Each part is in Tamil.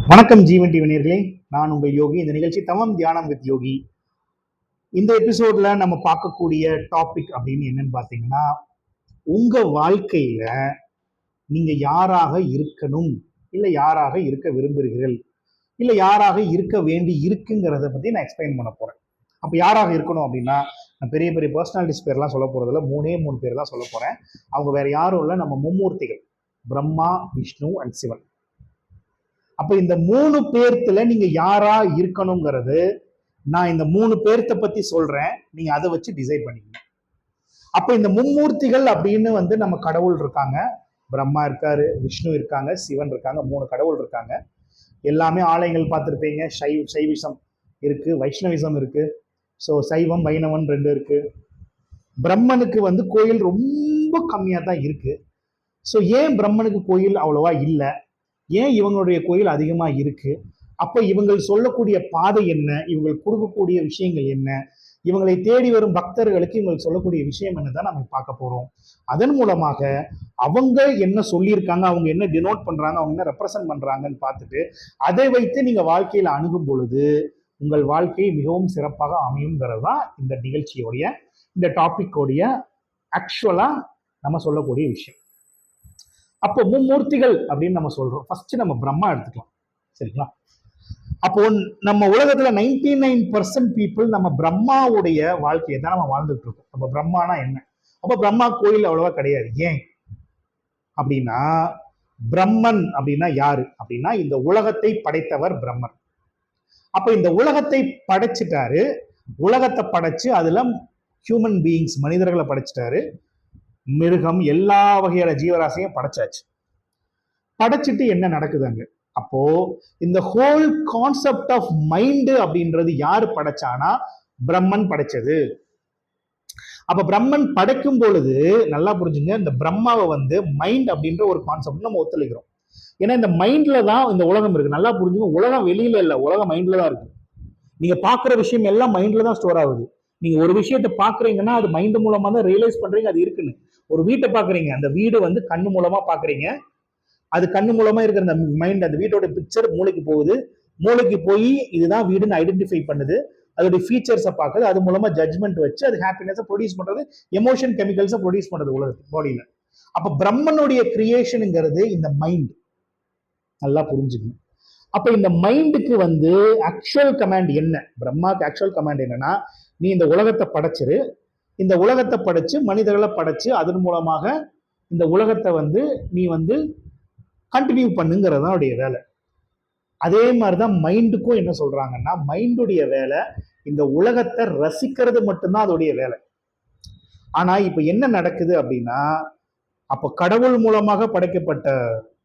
வணக்கம் ஜீவன் டிவி நான் உங்கள் யோகி. இந்த நிகழ்ச்சி தமம் தியானம் வித் யோகி. இந்த எபிசோட்ல நம்ம பார்க்கக்கூடிய டாபிக் அப்படின்னு என்னன்னு பார்த்தீங்கன்னா உங்க வாழ்க்கையில நீங்க யாராக இருக்கணும்? இல்லை யாராக இருக்க விரும்புகிறீர்கள்? இல்லை யாராக இருக்க வேண்டி இருக்குங்கிறத பத்தி நான் எக்ஸ்பிளைன் பண்ண போறேன். அப்போ யாராக இருக்கணும் அப்படின்னா நான் பெரிய பெரிய பர்சனாலிட்டிஸ் பேர்லாம் சொல்ல போகிறதில்ல மூணே மூணு பேர் தான் சொல்ல போகிறேன் அவங்க வேறு யாரும் இல்லை. நம்ம மும்மூர்த்திகள். பிரம்மா விஷ்ணு அண்ட் சிவன். அப்ப இந்த மூணு பேர்த்துல நீங்க யாரா இருக்கணுங்கிறது நான் இந்த மூணு பேர்த்த பத்தி சொல்றேன். நீங்க அதை வச்சு டிசைட் பண்ணிக்கணும் அப்ப இந்த மும்மூர்த்திகள் அப்படின்னு வந்து நம்ம கடவுள் இருக்காங்க. பிரம்மா இருக்காரு விஷ்ணு இருக்காங்க சிவன் இருக்காங்க மூணு கடவுள் இருக்காங்க. எல்லாமே ஆலயங்கள் பார்த்துருப்பீங்க. சைவ சைவிசம் இருக்கு வைஷ்ணவிசம் இருக்கு. ஸோ சைவம் வைணவன் ரெண்டு இருக்கு. பிரம்மனுக்கு வந்து கோயில் ரொம்ப கம்மியாக தான் இருக்கு. ஸோ ஏன் பிரம்மனுக்கு கோயில் அவ்வளோவா இல்லை? ஏன் இவங்களுடைய கோயில் அதிகமாக இருக்குது அப்போ இவங்கள் சொல்லக்கூடிய பாதை என்ன? இவங்கள் கொடுக்கக்கூடிய விஷயங்கள் என்ன? இவங்களை தேடி வரும் பக்தர்களுக்கு இவங்க சொல்லக்கூடிய விஷயம் என்னதான் நம்ம பார்க்க போகிறோம் அதன் மூலமாக அவங்க என்ன சொல்லியிருக்காங்க அவங்க என்ன டினோட் பண்ணுறாங்க அவங்க என்ன ரெப்ரசன்ட் பண்ணுறாங்கன்னு பார்த்துட்டு அதை வைத்து நீங்கள் வாழ்க்கையில் அணுகும் பொழுது உங்கள் வாழ்க்கை மிகவும் சிறப்பாக அமையுங்கிறது தான் இந்த நிகழ்ச்சியோடைய இந்த டாப்பிக்கோடைய ஆக்சுவலாக நம்ம சொல்லக்கூடிய விஷயம். அப்போ மும்மூர்த்திகள் அப்படின்னு நம்ம சொல்றோம். ஃபர்ஸ்ட் நம்ம பிரம்மா எடுத்துக்கலாம். சரிங்களா? அப்போ நம்ம உலகத்துல நைன்டி நைன் பர்சன்ட் பீப்புள் நம்ம பிரம்மாவுடைய வாழ்க்கையை தான் நம்ம வாழ்ந்துட்டு இருக்கோம். நம்ம பிரம்மானா என்ன? அப்போ பிரம்மா கோயில் அவ்வளவா கிடையாது. ஏன்? அப்படின்னா பிரம்மன் அப்படின்னா யாரு? அப்படின்னா இந்த உலகத்தை படைத்தவர் பிரம்மன். அப்ப இந்த உலகத்தை படைச்சிட்டாரு. உலகத்தை படைச்சு அதுல ஹியூமன் பீயிங்ஸ் மனிதர்களை படைச்சிட்டாரு. மிருகம் எல்லா வகையான ஜீவராசியும் படைச்சாச்சு. படைச்சிட்டு என்ன நடக்குது அங்க? அப்போ இந்த ஹோல் கான்செப்ட் ஆஃப் மைண்டு அப்படின்றது யாரு படைச்சானா? பிரம்மன் படைச்சது. அப்ப பிரம்மன் படைக்கும் பொழுது நல்லா புரிஞ்சுங்க இந்த பிரம்மாவை வந்து மைண்ட் அப்படின்ற ஒரு கான்செப்ட் நம்ம ஒத்துழைக்கிறோம். ஏன்னா இந்த மைண்ட்ல தான் இந்த உலகம் இருக்கு. நல்லா புரிஞ்சுங்க உலகம் வெளியில இல்ல உலகம் மைண்ட்ல தான் இருக்கு. நீங்க பாக்குற விஷயம் எல்லாம் மைண்ட்ல தான் ஸ்டோர் ஆகுது. நீங்க ஒரு விஷயத்த பாக்குறீங்கன்னா அது மைண்ட் மூலமா தான் ரியலைஸ் பண்றீங்க அது இருக்குன்னு. ஒரு வீட்டை பாக்குறீங்க. அந்த வீடு வந்து கண்ணு மூலமா பாக்குறீங்க. அது கண்ணு மூலமா இருக்கிற அந்த மைண்ட் அந்த வீட்டோட பிக்சர் மூளைக்கு போகுது. மூளைக்கு போய் இதுதான் வீடுன்னு ஐடென்டிஃபை பண்ணுது. அதோடைய ஃபீச்சர்ஸை பார்க்குது அது மூலமா ஜட்மெண்ட் வச்சு அது ஹாப்பினஸை ப்ரொடியூஸ் பண்றது எமோஷன் கெமிக்கல்ஸை ப்ரொடியூஸ் பண்றது உலகத்து பாடியில அப்ப பிரம்மனுடைய கிரியேஷனுங்கிறது இந்த மைண்ட் நல்லா புரிஞ்சுக்கணும். அப்ப இந்த மைண்டுக்கு வந்து ஆக்சுவல் கமாண்ட் என்ன? பிரம்மாக்கு ஆக்சுவல் கமாண்ட் என்னன்னா நீ இந்த உலகத்தை படைச்சிரு இந்த உலகத்தை படைச்சு மனிதர்களை படைச்சு அதன் மூலமாக இந்த உலகத்தை வந்து நீ வந்து கண்டினியூ பண்ணுங்கிறது தான் அவருடைய வேலை. அதே மாதிரி தான் மைண்டுக்கும் என்ன சொல்றாங்கன்னா மைண்டுடைய வேலை இந்த உலகத்தை ரசிக்கிறது மட்டும்தான் அதோடைய வேலை. ஆனா இப்ப என்ன நடக்குது அப்படின்னா அப்ப கடவுள் மூலமாக படைக்கப்பட்ட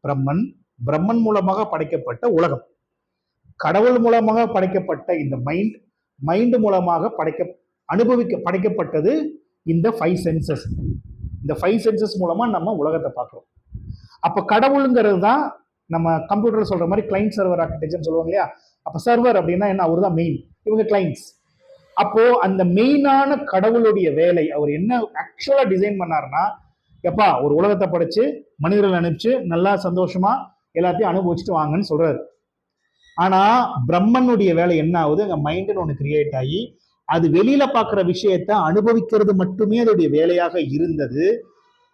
பிரம்மன் பிரம்மன் மூலமாக படைக்கப்பட்ட உலகம். கடவுள் மூலமாக படைக்கப்பட்ட இந்த மைண்ட் மைண்டு மூலமாக படைக்க அனுபவிக்க படைக்கப்பட்டது இந்த ஃபைவ் சென்சஸ் இந்த ஃபைவ் சென்சஸ் மூலமாக நம்ம உலகத்தை பார்க்குறோம். அப்போ கடவுளுங்கிறது தான் நம்ம கம்ப்யூட்டரில் சொல்கிற மாதிரி கிளைண்ட் சர்வர் ஆர்கிடெக்சர்னு சொல்லுவாங்க இல்லையா? அப்போ சர்வர் அப்படின்னா என்ன? அவர் தான் மெயின் இவங்க கிளைண்ட்ஸ் அப்போது அந்த மெயினான கடவுளுடைய வேலை அவர் என்ன ஆக்சுவலாக டிசைன் பண்ணாருன்னா எப்பா ஒரு உலகத்தை படைச்சு மனிதர்கள் அனுப்பிச்சு நல்லா சந்தோஷமா எல்லாத்தையும் அனுபவிச்சுட்டு வாங்கன்னு சொல்றாரு. ஆனா பிரம்மனுடைய வேலை என்ன ஆகுது? அங்க மைண்டுன்னு ஒன்று கிரியேட் ஆகி அது வெளியில பார்க்குற விஷயத்த அனுபவிக்கிறது மட்டுமே அதோடைய வேலையாக இருந்தது.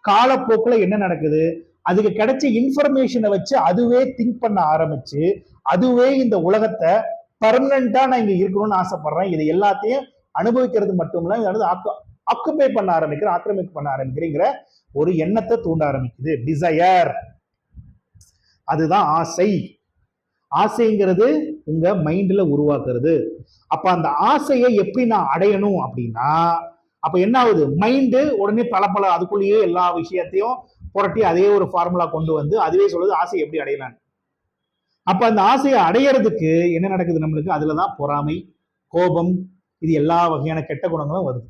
காலப்போக்கில் என்ன நடக்குது? அதுக்கு கிடைச்ச இன்ஃபர்மேஷனை வச்சு அதுவே திங்க் பண்ண ஆரம்பிச்சு அதுவே இந்த உலகத்தை பர்மனண்டா நான் இங்க இருக்கணும்னு ஆசைப்படுறேன். இது எல்லாத்தையும் அனுபவிக்கிறது மட்டும் இல்ல இது ஆக்குபை பண்ண ஆரம்பிக்கிறேன் ஆக்கிரமிப்பு பண்ண ஆரம்பிக்கிறேங்கிற ஒரு எண்ணத்தை தூண்ட ஆரம்பிக்குது. டிசையர் அதுதான் ஆசை. ஆசைங்கிறது உங்க மைண்ட்ல உருவாக்குறது. அப்ப அந்த ஆசையை எப்படி நான் அடையணும் அப்படின்னா அப்ப என்ன ஆகுது? மைண்டு உடனே பல பல அதுக்குள்ளேயே எல்லா விஷயத்தையும் புரட்டி அதே ஒரு ஃபார்முலா கொண்டு வந்து அதுவே சொல்லுது ஆசை எப்படி அடையலான்னு? அப்ப அந்த ஆசையை அடையறதுக்கு என்ன நடக்குது நம்மளுக்கு? அதுலதான் பொறாமை கோபம் இது எல்லா வகையான கெட்ட குணங்களும் வருது.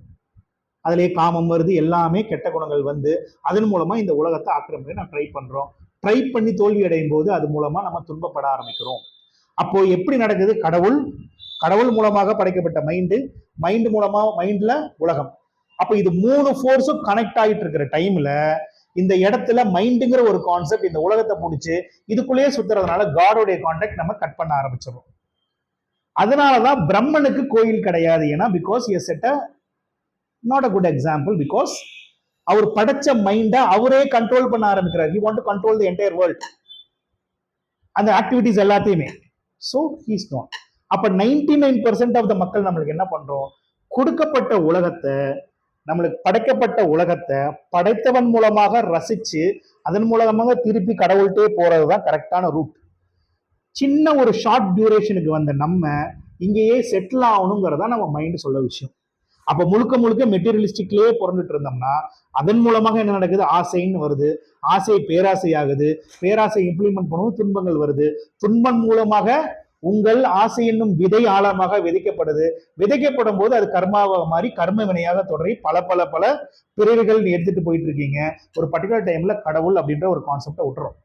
அதுலயே காமம் வருது எல்லாமே கெட்ட குணங்கள் வந்து அதன் மூலமா இந்த உலகத்தை ஆக்கிரமிக்க நான் ட்ரை பண்றோம். ட்ரை பண்ணி தோல்வி அடையும் போது அது மூலமா நம்ம துன்பப்பட ஆரம்பிக்கிறோம். அப்போ எப்படி நடக்குது? கடவுள் கடவுள் மூலமாக படைக்கப்பட்ட மைண்டு மைண்டு மூலமா மைண்ட்ல உலகம். அப்ப இது மூணு ஃபோர்ஸும் கனெக்ட் ஆகிட்டு இருக்கிற டைம்ல இந்த இடத்துல மைண்டுங்கிற ஒரு கான்செப்ட் இந்த உலகத்தை பிடிச்சி இதுக்குள்ளேயே சுத்துறதுனால காடோடைய கான்டாக்ட் நம்ம கட் பண்ண ஆரம்பிச்சிடும் அதனாலதான் பிரம்மனுக்கு கோயில் கிடையாது. ஏன்னா because is it not a good example because அவர் படைச்ச மைண்டை அவரே கண்ட்ரோல் பண்ண ஆரம்பிக்கிறார். He want to control the entire world அந்த ஆக்டிவிட்டிஸ் எல்லாத்தையுமே. ஸோ ஹீஸ் நாட் அப்போ ninety nine percent of the மக்கள் நம்மளுக்கு என்ன பண்றோம்? கொடுக்கப்பட்ட உலகத்தை நம்மளுக்கு படைக்கப்பட்ட உலகத்தை படைத்தவன் மூலமாக ரசிச்சு அதன் மூலமாக திருப்பி கடவுள்கிட்டே போறது தான் கரெக்டான ரூட் சின்ன ஒரு ஷார்ட் டியூரேஷனுக்கு வந்த நம்ம இங்கேயே செட்டில் ஆகணுங்கிறதா நம்ம மைண்ட் சொல்ல விஷயம். அப்ப முழுக்க முழுக்க மெட்டீரியலிஸ்டிக்லயே பிறந்துட்டு இருந்தோம்னா அதன் மூலமாக என்ன நடக்குது? ஆசைன்னு வருது. ஆசை பேராசை ஆகுது பேராசை இம்ப்ளிமெண்ட் பண்ணவும் துன்பங்கள் வருது. துன்பம் மூலமாக உங்கள் ஆசை என்னும் விதை ஆழமாக விதைக்கப்படுது. விதைக்கப்படும் போது அது கர்மாவாக மாதிரி கர்ம வினையாக தொடரி பல பல பல பிறவிகள் எடுத்துட்டு போயிட்டு இருக்கீங்க ஒரு பர்டிகுலர் டைம்ல கடவுள் அப்படின்ற ஒரு கான்செப்டை விட்டுறோம்.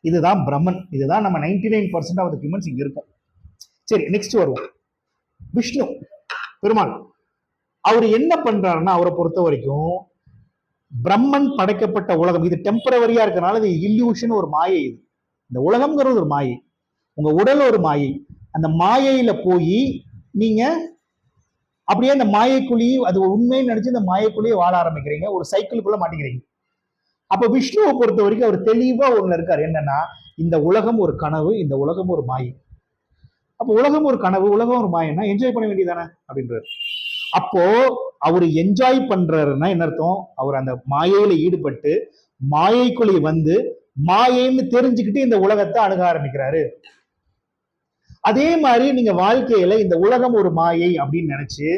இதுதான் பிரம்மன். இதுதான் நம்ம ninety nine percent of humans இங்க இருக்கும். சரி நெக்ஸ்ட் வருவோம். விஷ்ணு. பெருமாள். அவர் என்ன பண்றாருன்னா அவரை பொறுத்த வரைக்கும் பிரம்மன் படைக்கப்பட்ட உலகம் இது டெம்பரவரியா இருக்கனால இது இல்யூஷன் ஒரு மாயை இது. இந்த உலகம்ங்கிறது ஒரு மாயை. உங்க உடல் ஒரு மாயை. அந்த மாயையில போய் நீங்க அப்படியே அந்த மாயைக்குள்ளேயே அது உண்மையை நினைச்சு இந்த மாயைக்குழியை வாழ ஆரம்பிக்கிறீங்க. ஒரு சைக்கிளுக்குள்ள மாட்டிக்கிறீங்க. அப்ப விஷ்ணுவை பொறுத்த வரைக்கும் அவர் தெளிவா ஒண்ணு இருக்காரு. என்னன்னா இந்த உலகம் ஒரு கனவு இந்த உலகம் ஒரு மாயை. அப்ப உலகம் ஒரு கனவு உலகம் ஒரு மாயன்னா என்ஜாய் பண்ண வேண்டியதானே அப்படின்றாரு. அப்போ அவர் என்ஜாய் பண்றாருன்னா என்ன அர்த்தம்? அவர் அந்த மாயையில ஈடுபட்டு மாயைக்குள்ளே வந்து மாயைன்னு தெரிஞ்சுக்கிட்டு இந்த உலகத்தை அணுக ஆரம்பிக்கிறாரு. அதே மாதிரி நீங்க வாழ்க்கையில இந்த உலகம் ஒரு மாயை அப்படின்னு நினைச்சு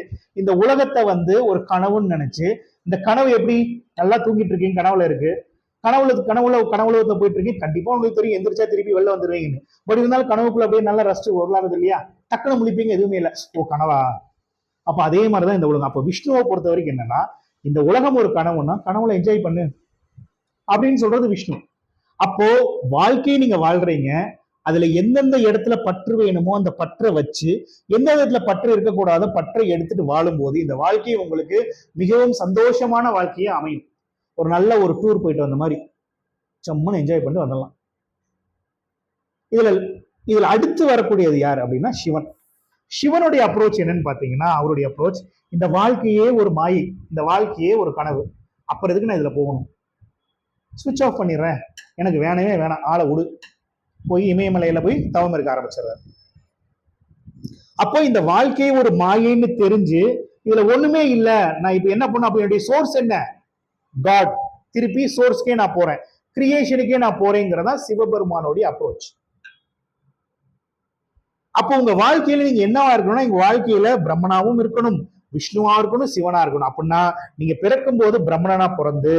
இந்த உலகத்தை வந்து ஒரு கனவுன்னு நினைச்சு இந்த கனவு எப்படி? நல்லா தூங்கிட்டு இருக்கீங்க கனவுல இருக்கு. கனவுல கனவுல கனவுலகத்தை போயிட்டு இருக்கீங்க கண்டிப்பா உங்களுக்கு தெரியும் எந்திரிச்சா திருப்பி வெளில வந்துருவீங்கன்னு. பட் இருந்தாலும் கனவுக்குள்ள அப்படியே நல்லா ரஸ்ட் வரலாறுது இல்லையா? டக்குன்னு முழிப்பீங்க எதுவுமே இல்லை. ஓ கனவா? அப்ப அதே மாதிரிதான் இந்த உலகம். அப்ப விஷ்ணுவை பொறுத்த வரைக்கும் என்னன்னா இந்த உலகம் ஒரு கனவுன்னா கனவுல என்ஜாய் பண்ணு. அப்படின்னு சொல்றது விஷ்ணு. அப்போ வாழ்க்கையை நீங்க வாழ்றீங்க அதுல எந்தெந்த இடத்துல பற்று வேணுமோ அந்த பற்றை வச்சு எந்த இடத்துல பற்று இருக்கக்கூடாத பற்றை எடுத்துட்டு வாழும்போது இந்த வாழ்க்கையை உங்களுக்கு மிகவும் சந்தோஷமான வாழ்க்கையே அமையும். ஒரு நல்ல ஒரு டூர் போயிட்டு வந்த மாதிரி. சம்முன்னு என்ஜாய் பண்ணிட்டு வந்துடலாம். இதுல இதுல அடுத்து வரக்கூடியது யார் அப்படின்னா சிவன். சிவனுடைய அப்ரோச் என்னன்னு பாத்தீங்கன்னா அவருடைய அப்ரோச் இந்த வாழ்க்கையே ஒரு மாயை இந்த வாழ்க்கையே ஒரு கனவு. அப்புறம் எதுக்கு நான் இதுல போகணும்? சுவிட்ச் ஆஃப் பண்ணிடுறேன். எனக்கு வேணவே வேணாம். ஆளை விடு. போய் இமயமலையில போய் தவம் இருக்க ஆரம்பிச்சிடுறாரு அப்போ இந்த வாழ்க்கையே ஒரு மாயைன்னு தெரிஞ்சு இதுல ஒண்ணுமே இல்ல. நான் இப்ப என்ன பண்ண அப்ப என்னுடைய சோர்ஸ் என்ன? காட் திருப்பி சோர்ஸ்க்கே நான் போறேன். கிரியேஷனுக்கே நான் போறேங்கிறதா சிவபெருமானோடைய அப்ரோச் அப்போ உங்க வாழ்க்கையில நீங்க என்னவா இருக்கணும்னா உங்க வாழ்க்கையில பிரம்மனாவும் இருக்கணும் விஷ்ணுவா இருக்கணும் சிவனா இருக்கணும். அப்படின்னா நீங்க பிறக்கும் போது பிரம்மணனா பிறந்து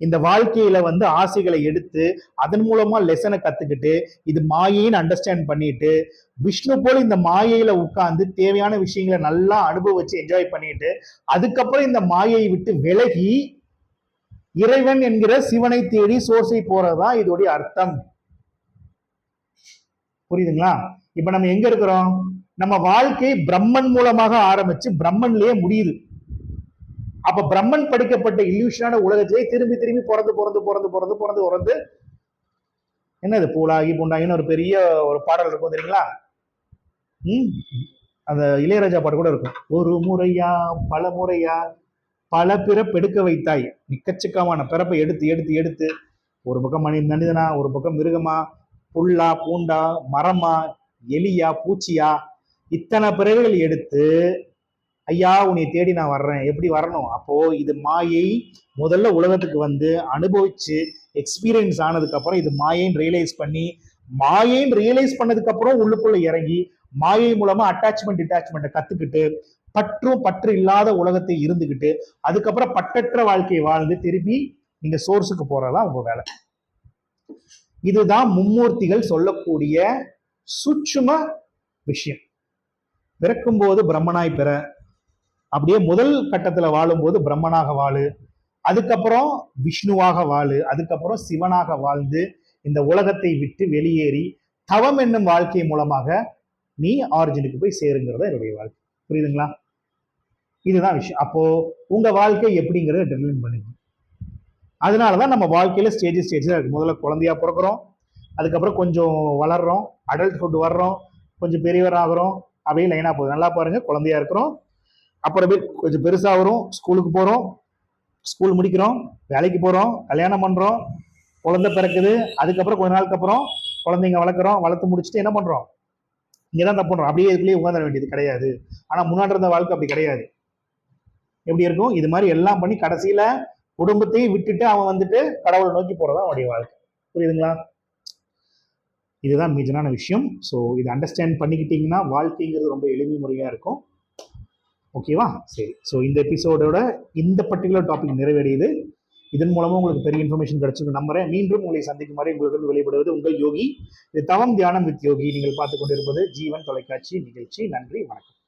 இந்த வாழ்க்கையில வந்து ஆசைகளை எடுத்து அதன் மூலமா லெசனை கத்துக்கிட்டு இது மாயைன்னு அண்டர்ஸ்டாண்ட் பண்ணிட்டு விஷ்ணு போல இந்த மாயையில உட்கார்ந்து தேவையான விஷயங்களை நல்லா அனுபவிச்சு என்ஜாய் பண்ணிட்டு அதுக்கப்புறம் இந்த மாயையை விட்டு விலகி இறைவன் என்கிற சிவனை தேடி சோர்ஸை போறதுதான் இதோடைய அர்த்தம். புரியுதுங்களா? இப்ப நம்ம எங்க இருக்கிறோம்? நம்ம வாழ்க்கை பிரம்மன் மூலமாக ஆரம்பிச்சு பிரம்மன்லயே முடியுது. அப்ப பிரம்மன் படிக்கப்பட்ட இல்யூஷனான உலகத்திலேயே திரும்பி திரும்பி பிறந்து பிறந்து பிறந்து பிறந்து பிறந்து பிறந்து என்னது? பூலாகி பூண்டாகின்னு ஒரு பெரிய ஒரு பாடல் இருக்கும் தெரியுங்களா? ம். அந்த இளையராஜா பாட்டு கூட இருக்கும். ஒரு முறையா பல முறையா பல பிறப்பு எடுக்க வைத்தாய். நிக்கச்சக்கமான பிறப்பை எடுத்து எடுத்து எடுத்து. ஒரு பக்கம் மனி மனிதனா ஒரு பக்கம் மிருகமா புல்லா பூண்டா மரமா எலியா பூச்சியா இத்தனை பிறவிகள் எடுத்து ஐயா உன்னை தேடி நான் வர்றேன். எப்படி வரணும்? அப்போ இது மாயை முதல்ல உலகத்துக்கு வந்து அனுபவிச்சு எக்ஸ்பீரியன்ஸ் ஆனதுக்கு அப்புறம் இது மாயைன்னு ரியலைஸ் பண்ணி மாயைன்னு ரியலைஸ் பண்ணதுக்கு அப்புறம் உள்ளுக்குள்ள இறங்கி மாயை மூலமா அட்டாச்மெண்ட் டிட்டாச்மெண்ட்டை கத்துக்கிட்டு பற்றும் பற்று இல்லாத உலகத்தை இருந்துகிட்டு அதுக்கப்புறம் பட்டற்ற வாழ்க்கையை வாழ்ந்து திருப்பி நீங்க சோர்ஸுக்கு போறதா உங்க வேலை. இதுதான் மும்மூர்த்திகள் சொல்லக்கூடிய சூட்சும விஷயம். பிறக்கும்போது பிரம்மனாய் பெற அப்படியே முதல் கட்டத்துல வாழும்போது பிரம்மனாக வாழு அதுக்கப்புறம் விஷ்ணுவாக வாழு அதுக்கப்புறம் சிவனாக வாழ்ந்து இந்த உலகத்தை விட்டு வெளியேறி தவம் என்னும் வாழ்க்கை மூலமாக நீ ஆரிஜினுக்கு போய் சேருங்கிறத என்னுடைய வாழ்க்கை. புரியுதுங்களா? இதுதான் விஷயம். அப்போ உங்க வாழ்க்கை எப்படிங்கிறத டெர்மின் பண்ணுங்க. அதனால தான் நம்ம வாழ்க்கையில ஸ்டேஜ் ஸ்டேஜாக இருக்கு. முதல்ல குழந்தையா பிறக்கிறோம். அதுக்கப்புறம் கொஞ்சம் வளர்றோம் அடல்ட்ஹுட் வர்றோம் கொஞ்சம் பெரியவர் ஆகிறோம் அப்படியே லைனாக போகுது. நல்லா பாருங்க குழந்தையா இருக்கிறோம். அப்புறமே கொஞ்சம் பெருசாகிறோம் ஸ்கூலுக்கு போகிறோம் ஸ்கூல் முடிக்கிறோம் வேலைக்கு போகிறோம் கல்யாணம் பண்ணுறோம் குழந்தை பிறக்குது அதுக்கப்புறம் கொஞ்ச நாளுக்கு அப்புறம் குழந்தைங்க வளர்க்குறோம் வளர்த்து முடிச்சுட்டு என்ன பண்ணுறோம் இங்கே தான் தப்பு பண்ணுறோம் அப்படியே இதுக்குள்ளேயே உட்காந்துட வேண்டியது கிடையாது. ஆனால் முன்னாடி இருந்த வாழ்க்கை அப்படி கிடையாது. எப்படி இருக்கும்? இது மாதிரி எல்லாம் பண்ணி கடைசியில் குடும்பத்தையும் விட்டுட்டு அவன் வந்துட்டு கடவுளை நோக்கி போகிறதா அவனுடைய வாழ்க்கை. புரியுதுங்களா? இதுதான் மேஜரான விஷயம். ஸோ இதை அண்டர்ஸ்டாண்ட் பண்ணிக்கிட்டிங்கன்னா வாழ்க்கைங்கிறது ரொம்ப எளிமை முறையாக இருக்கும். ஓகேவா சரி. ஸோ இந்த எபிசோடோட இந்த பர்டிகுலர் டாபிக் நிறைவேறியது இதன் மூலமா உங்களுக்கு பெரிய இன்ஃபர்மேஷன் கிடைச்சிருக்கு நம்புறேன். மீண்டும் உங்களை சந்திக்கும் சந்திக்குமாறு உங்களிடம் வெளிப்படுவது உங்கள் யோகி. இது தவம் தியானம் வித் யோகி. நீங்கள் பார்த்து கொண்டிருப்பது ஜீவன் தொலைக்காட்சி நிகழ்ச்சி. நன்றி. வணக்கம்.